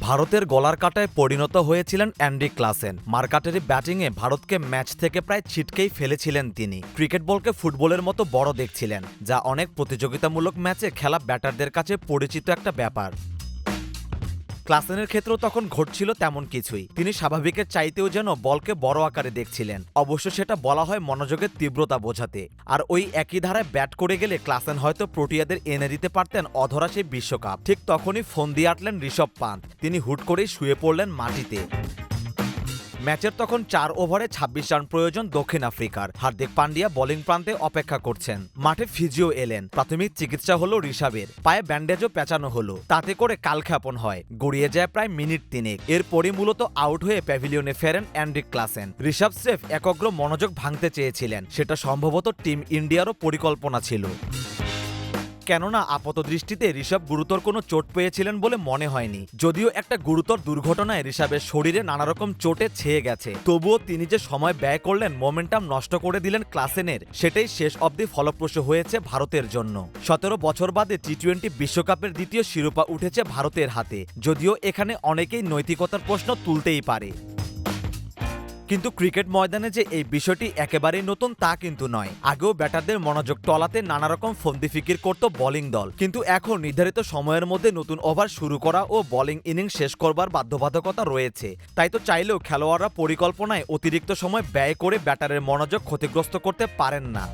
ভারতের গলার কাটায় পরিণত হয়েছিলেন অ্যান্ডি ক্লাসেন। মার্কাটারি ব্যাটিংয়ে ভারতকে ম্যাচ থেকে প্রায় ছিটকেই ফেলেছিলেন তিনি। ক্রিকেট বলকে ফুটবলের মতো বড় দেখছিলেন, যা অনেক প্রতিযোগিতামূলক ম্যাচে খেলা ব্যাটারদের কাছে পরিচিত একটা ব্যাপার। ক্লাসেনের ক্ষেত্রেও তখন ঘটছিল তেমন কিছুই। তিনি স্বাভাবিকের চাইতেও যেন বলকে বড় আকারে দেখছিলেন। অবশ্য সেটা বলা হয় মনোযোগের তীব্রতা বোঝাতে। আর ওই একই ধারায় ব্যাট করে গেলে ক্লাসেন হয়তো প্রোটিয়াদের এনে দিতে পারতেন অধরা সেই বিশ্বকাপ। ঠিক তখনই ফোন দিয়ে আটলেন ঋষভ পান্ত তিনি হুট করেই শুয়ে পড়লেন মাটিতে। ম্যাচের তখন চার ওভারে ২৬ রান প্রয়োজন দক্ষিণ আফ্রিকার। হার্দিক পান্ডিয়া বোলিং প্রান্তে অপেক্ষা করছেন। মাঠে ফিজিও এলেন। প্রাথমিক চিকিৎসা হলো ঋষাবের। পায়ে ব্যান্ডেজও পেঁচানো হলো। তাতে করে কালক্ষেপণ হয়। গড়িয়ে যায় প্রায় মিনিট তিনেক। এরপরই মূলত আউট হয়ে প্যাভিলিয়নে ফেরেন অ্যান্ড্রিক ক্লাসেন। ঋষভ স্রেফ একগ্র মনোযোগ ভাঙতে চেয়েছিলেন। সেটা সম্ভবত টিম ইন্ডিয়ারও পরিকল্পনা ছিল। কেননা আপাত দৃষ্টিতে ঋষভ গুরুতর কোনো চোট পেয়েছিলেন বলে মনে হয়নি। যদিও একটা গুরুতর দুর্ঘটনায় ঋষভের শরীরে নানা রকম চোটে ছেয়ে গেছে। তবুও তিনি যে সময় ব্যয় করলেন মোমেন্টাম নষ্ট করে দিলেন ক্লাসেনের, সেটাই শেষ অবধি ফলপ্রসূ হয়েছে ভারতের জন্য। সতেরো বছর বাদে টি টোয়েন্টি বিশ্বকাপের দ্বিতীয় শিরোপা উঠেছে ভারতের হাতে। যদিও এখানে অনেকেই নৈতিকতার প্রশ্ন তুলতেই পারে। কিন্তু ক্রিকেট ময়দানে যে এই বিষয়টি একেবারেই নতুন তা কিন্তু নয়। আগেও ব্যাটারদের মনোযোগ টলাতে নানা রকম ফন্দি ফিকির করত বোলিং দল। কিন্তু এখন নির্ধারিত সময়ের মধ্যে নতুন ওভার শুরু করা ও বোলিং ইনিং শেষ করবার বাধ্যবাধকতা রয়েছে। তাই তো চাইলেও খেলোয়াড়রা পরিকল্পনায় অতিরিক্ত সময় ব্যয় করে ব্যাটারের মনোযোগ ক্ষতিগ্রস্ত করতে পারেন না।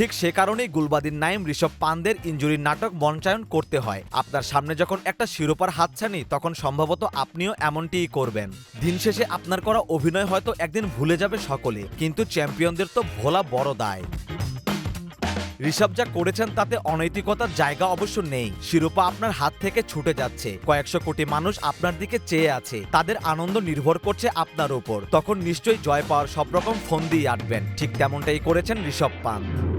ঠিক সে কারণেই গুলবাদিন নাইম ঋষভ পান্দের ইঞ্জুরির নাটক মঞ্চায়ন করতে হয়। আপনার সামনে যখন একটা শিরোপার হাতছানি তখন সম্ভবত আপনিও এমনটিই করবেন। দিন শেষে আপনার করা অভিনয় হয়তো একদিন ভুলে যাবে সকলে, কিন্তু চ্যাম্পিয়নদের তো ভোলা বড় দায়। ঋষভ যা করেছেন তাতে অনৈতিকতার জায়গা অবশ্য নেই। শিরোপা আপনার হাত থেকে ছুটে যাচ্ছে। কয়েকশো কোটি মানুষ আপনার দিকে চেয়ে আছে। তাদের আনন্দ নির্ভর করছে আপনার উপর। তখন নিশ্চয়ই জয় পাওয়ার সব রকম ফোন দিয়ে আটবেন। ঠিক তেমনটাই করেছেন ঋষভ পান্ত